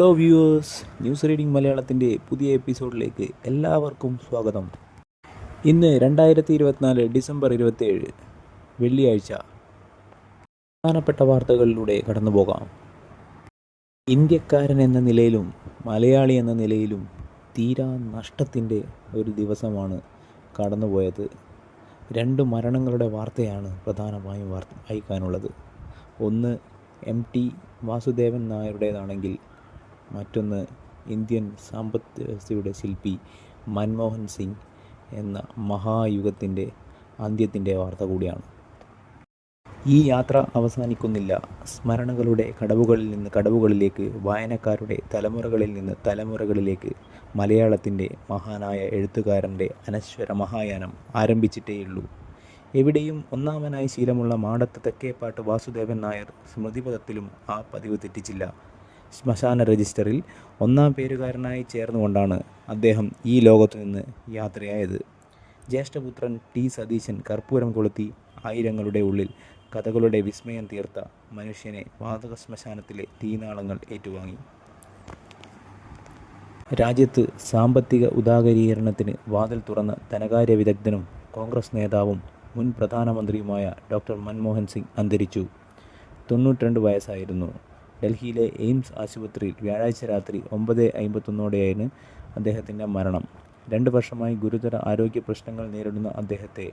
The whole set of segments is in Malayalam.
ഹലോ വ്യൂവേഴ്സ് ന്യൂസ് റീഡിംഗ് മലയാളത്തിന്റെ പുതിയ എപ്പിസോഡിലേക്ക് എല്ലാവർക്കും സ്വാഗതം. ഇന്ന് രണ്ടായിരത്തി ഇരുപത്തിനാല് ഡിസംബർ ഇരുപത്തേഴ് വെള്ളിയാഴ്ച. പ്രധാനപ്പെട്ട വാർത്തകളിലൂടെ കടന്നു പോകാം ഇന്ത്യക്കാരൻ എന്ന നിലയിലും മലയാളി എന്ന നിലയിലും തീരാ നഷ്ടത്തിന്റെ ഒരു ദിവസമാണ് കടന്നുപോയത്. രണ്ട് മരണങ്ങളുടെ വാർത്തയാണ് പ്രധാനമായും വാർത്ത വായിക്കാനുള്ളത് ഒന്ന് എം ടി വാസുദേവൻ നായരുടേതാണെങ്കിൽ മറ്റൊന്ന് ഇന്ത്യൻ സാമ്പത്ത് വ്യവസ്ഥയുടെ ശില്പി മൻമോഹൻ സിംഗ് എന്ന മഹായുഗത്തിന്റെ അന്ത്യത്തിന്റെ വാർത്ത കൂടിയാണ്. ഈ യാത്ര അവസാനിക്കുന്നില്ല. സ്മരണകളുടെ കടവുകളിൽ നിന്ന് കടവുകളിലേക്ക് വായനക്കാരുടെ തലമുറകളിൽ നിന്ന് തലമുറകളിലേക്ക് മലയാളത്തിന്റെ മഹാനായ എഴുത്തുകാരന്റെ അനശ്വര മഹായാനം ആരംഭിച്ചിട്ടേയുള്ളൂ എവിടെയും ഒന്നാമനായി ശീലമുള്ള മാടത്ത് തെക്കേപ്പാട്ട് വാസുദേവൻ നായർ സ്മൃതിപഥത്തിലും ആ പതിവ് തെറ്റിച്ചില്ല. ശ്മശാന രജിസ്റ്ററിൽ ഒന്നാം പേരുകാരനായി ചേർന്നുകൊണ്ടാണ് അദ്ദേഹം ഈ ലോകത്തു നിന്ന് യാത്രയായത്. ജ്യേഷ്ഠപുത്രൻ ടി. സതീശൻ കർപ്പൂരം കൊളുത്തി ആയിരങ്ങളുടെ ഉള്ളിൽ കഥകളുടെ വിസ്മയം തീർത്ത മനുഷ്യനെ വാതക ശ്മശാനത്തിലെ തീനാളങ്ങൾ ഏറ്റുവാങ്ങി. രാജ്യത്ത് സാമ്പത്തിക ഉദാരീകരണത്തിന് വാതിൽ തുറന്ന ധനകാര്യ വിദഗ്ധനും കോൺഗ്രസ് നേതാവും മുൻ പ്രധാനമന്ത്രിയുമായ ഡോക്ടർ മൻമോഹൻ സിംഗ് അന്തരിച്ചു. തൊണ്ണൂറ്റിരണ്ട് വയസ്സായിരുന്നു. ഡൽഹിയിലെ എയിംസ് ആശുപത്രിയിൽ വ്യാഴാഴ്ച രാത്രി ഒമ്പത് അമ്പത്തൊന്നോടെയാണ് അദ്ദേഹത്തിന്റെ മരണം. രണ്ട് വർഷമായി ഗുരുതര ആരോഗ്യ പ്രശ്നങ്ങൾ നേരിടുന്ന അദ്ദേഹത്തെ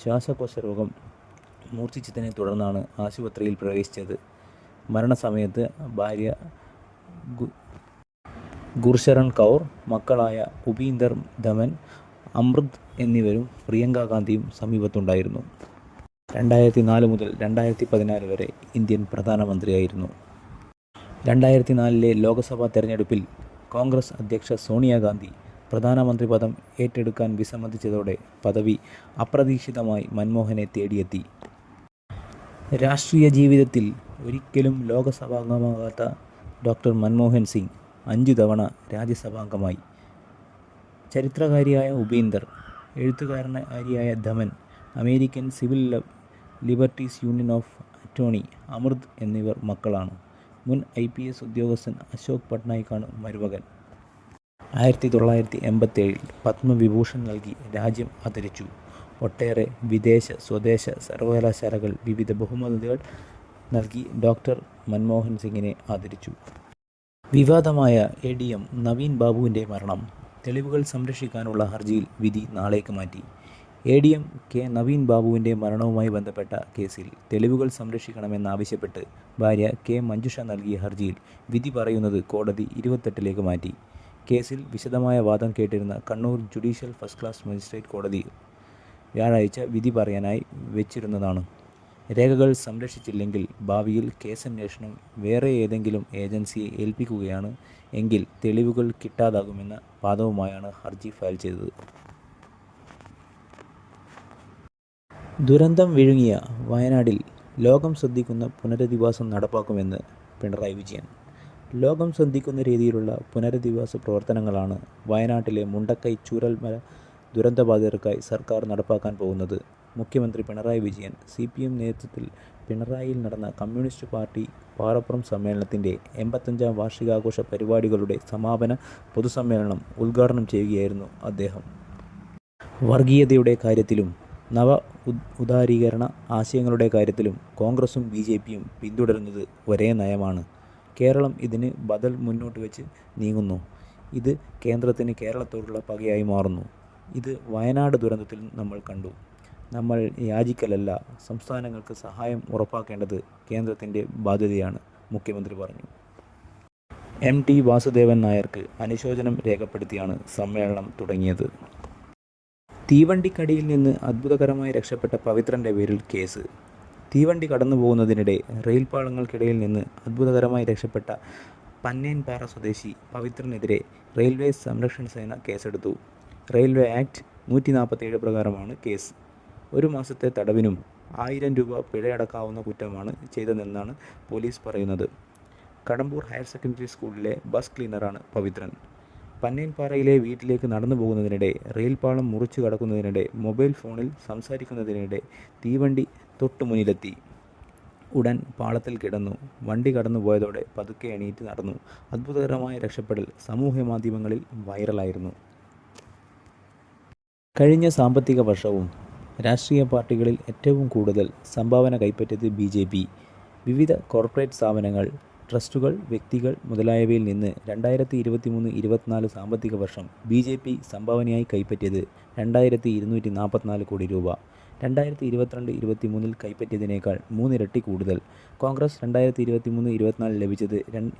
ശ്വാസകോശ രോഗം മൂർച്ഛിച്ചതിനെ തുടർന്നാണ് ആശുപത്രിയിൽ പ്രവേശിച്ചത്. മരണസമയത്ത് ഭാര്യ ഗുർശരൺ കൗർ മക്കളായ ഉപീന്ദർ ധമൻ അമൃത് എന്നിവരും പ്രിയങ്ക ഗാന്ധിയും സമീപത്തുണ്ടായിരുന്നു. രണ്ടായിരത്തി നാല് മുതൽ രണ്ടായിരത്തി പതിനാല് വരെ ഇന്ത്യൻ പ്രധാനമന്ത്രിയായിരുന്നു. രണ്ടായിരത്തി നാലിലെ ലോക്സഭാ തെരഞ്ഞെടുപ്പിൽ കോൺഗ്രസ് അധ്യക്ഷ സോണിയാഗാന്ധി പ്രധാനമന്ത്രി പദം ഏറ്റെടുക്കാൻ വിസമ്മതിച്ചതോടെ പദവി അപ്രതീക്ഷിതമായി മൻമോഹനെ തേടിയെത്തി. രാഷ്ട്രീയ ജീവിതത്തിൽ ഒരിക്കലും ലോകസഭാംഗമാകാത്ത ഡോക്ടർ മൻമോഹൻ സിംഗ് അഞ്ചു തവണ രാജ്യസഭാംഗമായി. ചരിത്രകാരിയായ Upinder എഴുത്തുകാരനാരിയായ Daman American civil liberties union of attorney Amrit എന്നിവർ മക്കളാണ്. മുൻ ഐ പി എസ് ഉദ്യോഗസ്ഥൻ അശോക് പട്നായിക്കാണ് മരുമകൻ. ആയിരത്തി തൊള്ളായിരത്തി എൺപത്തേഴിൽ പത്മവിഭൂഷൺ നൽകി രാജ്യം ആദരിച്ചു. ഒട്ടേറെ വിദേശ സ്വദേശ സർവകലാശാലകൾ വിവിധ ബഹുമതികൾ നൽകി ഡോക്ടർ മൻമോഹൻ സിംഗിനെ ആദരിച്ചു. വിവാദമായ എ ഡി എം നവീൻ ബാബുവിന്റെ മരണം തെളിവുകൾ സംരക്ഷിക്കാനുള്ള ഹർജിയിൽ വിധി നാളേക്ക് മാറ്റി. A D M K Naveen ബാബുവിന്റെ മരണവുമായി ബന്ധപ്പെട്ട കേസിൽ തെളിവുകൾ സംരക്ഷിക്കണമെന്നാവശ്യപ്പെട്ട് ഭാര്യ കെ മഞ്ജുഷ നൽകിയ ഹർജിയിൽ വിധി പറയുന്നത് കോടതി ഇരുപത്തെട്ടിലേക്ക് മാറ്റി. കേസിൽ വിശദമായ വാദം കേട്ടിരുന്ന Kannur judicial first class magistrate കോടതി വ്യാഴാഴ്ച വിധി പറയാനായി വെച്ചിരുന്നതാണ്. രേഖകൾ സംരക്ഷിച്ചില്ലെങ്കിൽ ഭാവിയിൽ കേസന്വേഷണം വേറെ ഏതെങ്കിലും ഏജൻസിയെ ഏൽപ്പിക്കുകയാണ് എങ്കിൽ തെളിവുകൾ കിട്ടാതാകുമെന്ന വാദവുമായാണ് ഹർജി ഫയൽ ചെയ്തത്. ദുരന്തം വിഴുങ്ങിയ വയനാടിൽ ലോകം ശ്രദ്ധിക്കുന്ന പുനരധിവാസം നടപ്പാക്കുമെന്ന് പിണറായി വിജയൻ. ലോകം ശ്രദ്ധിക്കുന്ന രീതിയിലുള്ള പുനരധിവാസ പ്രവർത്തനങ്ങളാണ് വയനാട്ടിലെ മുണ്ടക്കൈ ചൂരൽമല ദുരന്തബാധിതർക്കായി സർക്കാർ നടപ്പാക്കാൻ പോകുന്നത്. മുഖ്യമന്ത്രി Pinarayi Vijayan C P M നേതൃത്വത്തിൽ പിണറായിയിൽ നടന്ന കമ്മ്യൂണിസ്റ്റ് പാർട്ടി പാറപ്പുറം സമ്മേളനത്തിന്റെ എൺപത്തഞ്ചാം വാർഷികാഘോഷ പരിപാടികളുടെ സമാപന പൊതുസമ്മേളനം ഉദ്ഘാടനം ചെയ്യുകയായിരുന്നു അദ്ദേഹം. വർഗീയതയുടെ കാര്യത്തിലും നവ ഉദാരീകരണ ആശയങ്ങളുടെ കാര്യത്തിലും കോൺഗ്രസും ബി ജെ പിയും പിന്തുടരുന്നത് ഒരേ നയമാണ്. കേരളം ഇതിന് ബദൽ മുന്നോട്ട് വെച്ച് നീങ്ങുന്നു. ഇത് കേന്ദ്രത്തിന് കേരളത്തോടുള്ള പകയായി മാറുന്നു. ഇത് വയനാട് ദുരന്തത്തിൽ നമ്മൾ കണ്ടു. നമ്മൾ യാചിക്കലല്ല സംസ്ഥാനങ്ങൾക്ക് സഹായം ഉറപ്പാക്കേണ്ടത് കേന്ദ്രത്തിന്റെ ബാധ്യതയാണ് മുഖ്യമന്ത്രി പറഞ്ഞു. എം ടി വാസുദേവൻ നായർക്ക് അനുശോചനം രേഖപ്പെടുത്തിയാണ് സമ്മേളനം തുടങ്ങിയത്. തീവണ്ടിക്കടിയിൽ നിന്ന് അത്ഭുതകരമായി രക്ഷപ്പെട്ട പവിത്രന്റെ പേരിൽ കേസ്. തീവണ്ടി കടന്നു പോകുന്നതിനിടെ റെയിൽ പാളങ്ങൾക്കിടയിൽ നിന്ന് അത്ഭുതകരമായി രക്ഷപ്പെട്ട പന്നേൻപാറ സ്വദേശി പവിത്രനെതിരെ റെയിൽവേ സംരക്ഷണ സേന കേസെടുത്തു. റെയിൽവേ ആക്ട് നൂറ്റി നാൽപ്പത്തേഴ് പ്രകാരമാണ് കേസ്. ഒരു മാസത്തെ തടവിനും ആയിരം രൂപ പിഴയടക്കാവുന്ന കുറ്റമാണ് ചെയ്തതെന്നാണ് പോലീസ് പറയുന്നത്. കടമ്പൂർ ഹയർ സെക്കൻഡറി സ്കൂളിലെ ബസ് ക്ലീനറാണ് പവിത്രൻ. പന്നേൻപാറയിലെ വീട്ടിലേക്ക് നടന്നു പോകുന്നതിനിടെ റെയിൽപാളം മുറിച്ചു കടക്കുന്നതിനിടെ മൊബൈൽ ഫോണിൽ സംസാരിക്കുന്നതിനിടെ തീവണ്ടി തൊട്ടു മുന്നിലെത്തി ഉടൻ പാളത്തിൽ കിടന്നു. വണ്ടി കടന്നു പോയതോടെ പതുക്കെ എണീറ്റ് നടന്നു. അത്ഭുതകരമായ രക്ഷപ്പെടൽ സമൂഹ മാധ്യമങ്ങളിൽ വൈറലായിരുന്നു. കഴിഞ്ഞ സാമ്പത്തിക വർഷവും രാഷ്ട്രീയ പാർട്ടികളിൽ ഏറ്റവും കൂടുതൽ സംഭാവന കൈപ്പറ്റിയത് ബി വിവിധ കോർപ്പറേറ്റ് സ്ഥാപനങ്ങൾ ട്രസ്റ്റുകൾ വ്യക്തികൾ മുതലായവയിൽ നിന്ന് രണ്ടായിരത്തി ഇരുപത്തി മൂന്ന് ഇരുപത്തിനാല് സാമ്പത്തിക വർഷം ബി ജെ പി സംഭാവനയായി കൈപ്പറ്റിയത് രണ്ടായിരത്തി ഇരുന്നൂറ്റി നാൽപ്പത്തിനാല് കോടി രൂപ. രണ്ടായിരത്തി ഇരുപത്തിരണ്ട് ഇരുപത്തി മൂന്നിൽ കൈപ്പറ്റിയതിനേക്കാൾ മൂന്നിരട്ടി കൂടുതൽ. കോൺഗ്രസ് രണ്ടായിരത്തി ഇരുപത്തി മൂന്ന് ഇരുപത്തിനാലിൽ ലഭിച്ചത്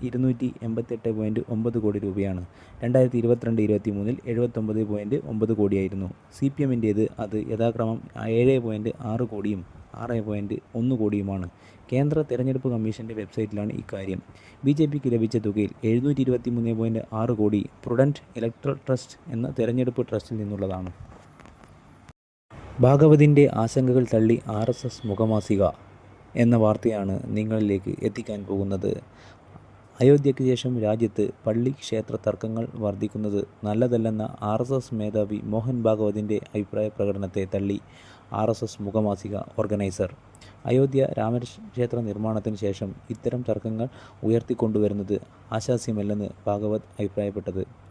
ഇരുന്നൂറ്റി എൺപത്തെട്ട് പോയിന്റ് ഒമ്പത് കോടി രൂപയാണ്. രണ്ടായിരത്തി ഇരുപത്തിരണ്ട് ഇരുപത്തി മൂന്നിൽ എഴുപത്തൊമ്പത് പോയിന്റ് ഒമ്പത് കോടിയായിരുന്നു. സി പി എമ്മിന്റേത് അത് യഥാക്രമം ഏഴ് പോയിന്റ് ആറ് കോടിയും ആറ് പോയിന്റ് ഒന്ന് കോടിയുമാണ്. കേന്ദ്ര തെരഞ്ഞെടുപ്പ് കമ്മീഷന്റെ വെബ്സൈറ്റിലാണ് ഇക്കാര്യം. ബി ജെ പിക്ക് ലഭിച്ച തുകയിൽ എഴുന്നൂറ്റി ഇരുപത്തി മൂന്ന് പോയിന്റ് ആറ് കോടി പ്രുഡന്റ് ഇലക്ട്രൽ ട്രസ്റ്റ് എന്ന തെരഞ്ഞെടുപ്പ് ട്രസ്റ്റിൽ നിന്നുള്ളതാണ്. ഭാഗവതിന്റെ ആശങ്കകൾ തള്ളി ആർ എസ് എസ് മുഖമാസിക എന്ന വാർത്തയാണ് നിങ്ങളിലേക്ക് എത്തിക്കാൻ പോകുന്നത്. അയോധ്യയ്ക്ക് ശേഷം രാജ്യത്ത് പള്ളി ക്ഷേത്ര തർക്കങ്ങൾ വർദ്ധിക്കുന്നത് നല്ലതല്ലെന്ന ആർ എസ് എസ് മേധാവി മോഹൻ ഭാഗവതിന്റെ അഭിപ്രായ പ്രകടനത്തെ തള്ളി ആർ എസ് എസ് മുഖമാസിക ഓർഗനൈസർ. അയോധ്യ രാമക്ഷേത്ര നിർമ്മാണത്തിന് ശേഷം ഇത്തരം തർക്കങ്ങൾ ഉയർത്തിക്കൊണ്ടുവരുന്നത് ആശാസ്യമല്ലെന്ന് ഭാഗവത് അഭിപ്രായപ്പെട്ടത്.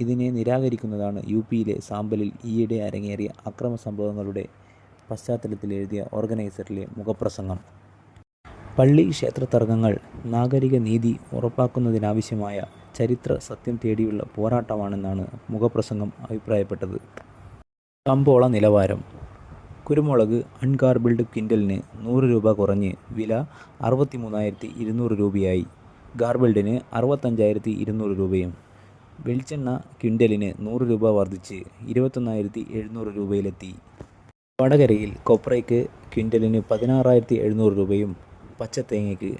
ഇതിനെ നിരാകരിക്കുന്നതാണ് യു പിയിലെ സാമ്പലിൽ ഈയിടെ അരങ്ങേറിയ അക്രമ സംഭവങ്ങളുടെ പശ്ചാത്തലത്തിൽ എഴുതിയ ഓർഗനൈസറിലെ മുഖപ്രസംഗം. പള്ളി ക്ഷേത്ര തർക്കങ്ങൾ നാഗരിക നീതി ഉറപ്പാക്കുന്നതിനാവശ്യമായ ചരിത്ര സത്യം തേടിയുള്ള പോരാട്ടമാണെന്നാണ് മുഖപ്രസംഗം അഭിപ്രായപ്പെട്ടത്. കമ്പോള നിലവാരം. കുരുമുളക് അൺഗാർബിൾഡ് ക്വിന്റലിന് നൂറ് രൂപ കുറഞ്ഞ് വില അറുപത്തി മൂന്നായിരത്തി ഇരുന്നൂറ് രൂപയായി. ഗാർബിൾഡിന് അറുപത്തഞ്ചായിരത്തി ഇരുന്നൂറ് രൂപയും വെളിച്ചെണ്ണ ക്വിന്റലിന് നൂറ് രൂപ വർദ്ധിച്ച് ഇരുപത്തൊന്നായിരത്തി എഴുന്നൂറ് രൂപയിലെത്തി. വടകരയിൽ കൊപ്രയ്ക്ക് ക്വിന്റലിന് പതിനാറായിരത്തി എഴുന്നൂറ് രൂപയും പച്ചത്തേങ്ങയ്ക്ക്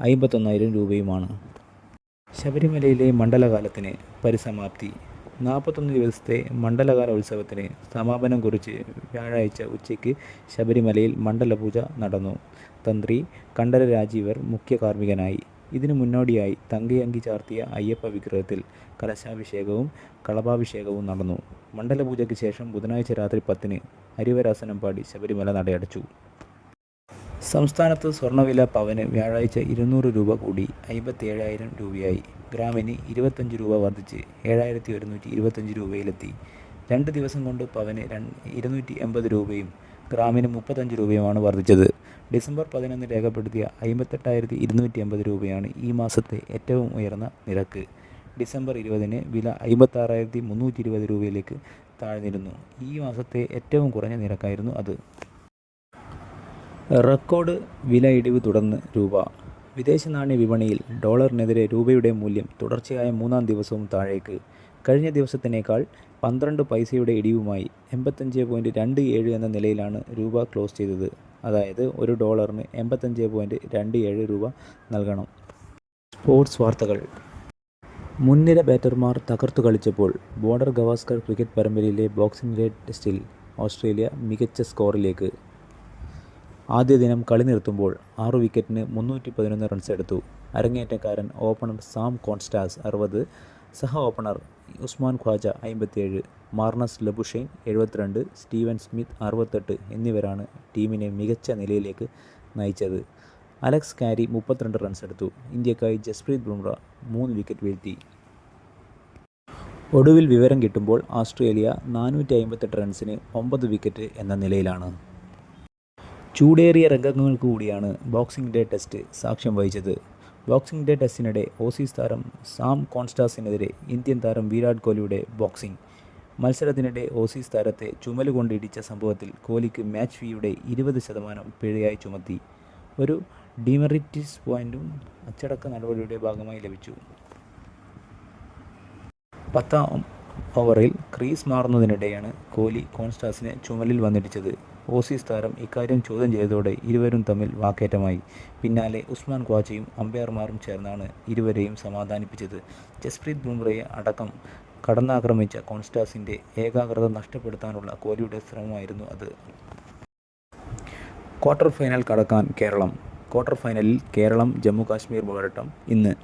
അമ്പത്തൊന്നായിരം രൂപയുമാണ്. ശബരിമലയിലെ മണ്ഡലകാലത്തിന് പരിസമാപ്തി. നാൽപ്പത്തൊന്ന് ദിവസത്തെ മണ്ഡലകാല ഉത്സവത്തിന് സമാപനം കുറിച്ച് വ്യാഴാഴ്ച ഉച്ചയ്ക്ക് ശബരിമലയിൽ മണ്ഡലപൂജ നടന്നു. തന്ത്രി കണ്ഠര രാജീവർ മുഖ്യ കാർമ്മികനായി ഇതിനു മുന്നോടിയായി തങ്കയങ്കി ചാർത്തിയ അയ്യപ്പ വിഗ്രഹത്തിൽ കലശാഭിഷേകവും കളഭാഭിഷേകവും നടന്നു. മണ്ഡലപൂജയ്ക്ക് ശേഷം ബുധനാഴ്ച രാത്രി പത്തിന് ഹരിവരാസനം പാടി ശബരിമല നടയടച്ചു. സംസ്ഥാനത്ത് സ്വർണവില പവന് വ്യാഴാഴ്ച ഇരുന്നൂറ് രൂപ കൂടി അമ്പത്തി ഏഴായിരം രൂപയായി. ഗ്രാമിന് ഇരുപത്തഞ്ച് രൂപ വർദ്ധിച്ച് ഏഴായിരത്തി ഒരുന്നൂറ്റി ഇരുപത്തഞ്ച് രൂപയിലെത്തി. രണ്ട് ദിവസം കൊണ്ട് പവന് രണ്ട് ഇരുന്നൂറ്റി എൺപത് രൂപയും ഗ്രാമിന് മുപ്പത്തഞ്ച് രൂപയുമാണ് വർദ്ധിച്ചത്. ഡിസംബർ പതിനൊന്ന് രേഖപ്പെടുത്തിയ അമ്പത്തെട്ടായിരത്തി ഇരുന്നൂറ്റി അമ്പത് രൂപയാണ് ഈ മാസത്തെ ഏറ്റവും ഉയർന്ന നിരക്ക്. ഡിസംബർ ഇരുപതിന് വില അമ്പത്താറായിരത്തി മുന്നൂറ്റി ഇരുപത് രൂപയിലേക്ക് താഴ്ന്നിരുന്നു. ഈ മാസത്തെ ഏറ്റവും കുറഞ്ഞ നിരക്കായിരുന്നു അത്. റെക്കോർഡ് വില ഇടിവ് തുടർന്ന് രൂപ. വിദേശ നാണ്യ വിപണിയിൽ ഡോളറിനെതിരെ രൂപയുടെ മൂല്യം തുടർച്ചയായ മൂന്നാം ദിവസവും താഴേക്ക്. കഴിഞ്ഞ ദിവസത്തിനേക്കാൾ പന്ത്രണ്ട് പൈസയുടെ ഇടിവുമായി എൺപത്തഞ്ച് പോയിന്റ് രണ്ട് ഏഴ് എന്ന നിലയിലാണ് രൂപ ക്ലോസ് ചെയ്തത്. അതായത് ഒരു ഡോളറിന് എൺപത്തഞ്ച് പോയിന്റ് രണ്ട് ഏഴ് രൂപ നൽകണം. സ്പോർട്സ് വാർത്തകൾ. മുൻനിര ബാറ്റർമാർ തകർത്തു കളിച്ചപ്പോൾ ബോർഡർ ഗവാസ്കർ ക്രിക്കറ്റ് പരമ്പരയിലെ ബോക്സിംഗ് ഡേ ടെസ്റ്റിൽ ഓസ്ട്രേലിയ മികച്ച സ്കോറിലേക്ക്. ആദ്യ ദിനം കളി നിർത്തുമ്പോൾ ആറ് വിക്കറ്റിന് മുന്നൂറ്റി പതിനൊന്ന് റൺസ് എടുത്തു. അരങ്ങേറ്റക്കാരൻ ഓപ്പണർ സാം കോൺസ്റ്റാസ് അറുപത് സഹ ഓപ്പണർ ഉസ്മാൻ ഖ്വാജ അമ്പത്തിയേഴ്. മാർണസ് ലബുഷൈൻ എഴുപത്തിരണ്ട് സ്റ്റീവൻ സ്മിത്ത് അറുപത്തെട്ട് എന്നിവരാണ് ടീമിനെ മികച്ച നിലയിലേക്ക് നയിച്ചത്. അലക്സ് കാരി മുപ്പത്തിരണ്ട് റൺസ് എടുത്തു. ഇന്ത്യക്കായി ജസ്പ്രീത് ബുംറ മൂന്ന് വിക്കറ്റ് വീഴ്ത്തി. ഒടുവിൽ വിവരം കിട്ടുമ്പോൾ ഓസ്ട്രേലിയ നാനൂറ്റി അമ്പത്തെട്ട് റൺസിന് ഒമ്പത് വിക്കറ്റ് എന്ന നിലയിലാണ്. ചൂടേറിയ രംഗങ്ങൾ കൂടിയാണ് ബോക്സിംഗ് ഡേ ടെസ്റ്റ് സാക്ഷ്യം വഹിച്ചത്. ബോക്സിംഗ് ഡേ ടെസ്റ്റിനിടെ ഓസീസ് താരം സാം കോൺസ്റ്റാസിനെതിരെ ഇന്ത്യൻ താരം വിരാട് കോഹ്ലിയുടെ ബോക്സിംഗ് മത്സരത്തിനിടെ ഓസീസ് താരത്തെ ചുമലുകൊണ്ട് ഇടിച്ച സംഭവത്തിൽ കോഹ്ലിക്ക് മാച്ച് ഫീയുടെ ഇരുപത് ശതമാനം പിഴയായി ചുമത്തി. ഒരു ഡിമെറിറ്റിസ് പോയിന്റും അച്ചടക്ക നടപടിയുടെ ഭാഗമായി ലഭിച്ചു. പത്താം ഓവറിൽ ക്രീസ് മാറുന്നതിനിടെയാണ് കോഹ്ലി കോൺസ്റ്റാസിനെ ചുമലിൽ വന്നിടിച്ചത്. ഓസീസ് താരം ഇക്കാര്യം ചോദ്യം ചെയ്തതോടെ ഇരുവരും തമ്മിൽ വാക്കേറ്റമായി. പിന്നാലെ ഉസ്മാൻ ഖ്വാജയും അമ്പയർമാരും ചേർന്നാണ് ഇരുവരെയും സമാധാനിപ്പിച്ചത്. ജസ്പ്രീത് ബുംറയെ അടക്കം കടന്നാക്രമിച്ച കോൺസ്റ്റാസിന്റെ ഏകാഗ്രത നഷ്ടപ്പെടുത്താനുള്ള കോലിയുടെ ശ്രമമായിരുന്നു അത്. ക്വാർട്ടർ ഫൈനൽ കടക്കാൻ കേരളം. ക്വാർട്ടർ ഫൈനലിൽ കേരളം ജമ്മു കാശ്മീർ പോരാട്ടം. ഇന്ന്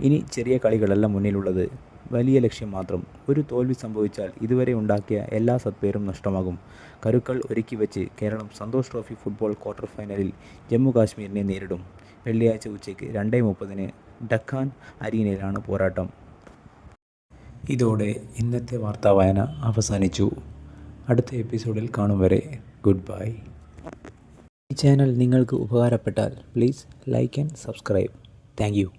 ഇനി ചെറിയ കളികളല്ല മുന്നിലുള്ളത്. വലിയ ലക്ഷ്യം മാത്രം. ഒരു തോൽവി സംഭവിച്ചാൽ ഇതുവരെ ഉണ്ടാക്കിയ എല്ലാ സത്പേരും നഷ്ടമാകും. കരുക്കൾ ഒരുക്കി വെച്ച് Keralam Santosh Trophy football quarter ഫൈനലിൽ ജമ്മു കാശ്മീരിനെ നേരിടും. വെള്ളിയാഴ്ച ഉച്ചയ്ക്ക് രണ്ടേ മുപ്പതിന് ഡക്കാൻ അരീനയിലാണ് പോരാട്ടം. ഇതോടെ ഇന്നത്തെ വാർത്താ വായന അവസാനിച്ചു. അടുത്ത എപ്പിസോഡിൽ കാണും വരെ. Good bye. ഈ ചാനൽ നിങ്ങൾക്ക് ഉപകാരപ്പെട്ടാൽ please like and subscribe. Thank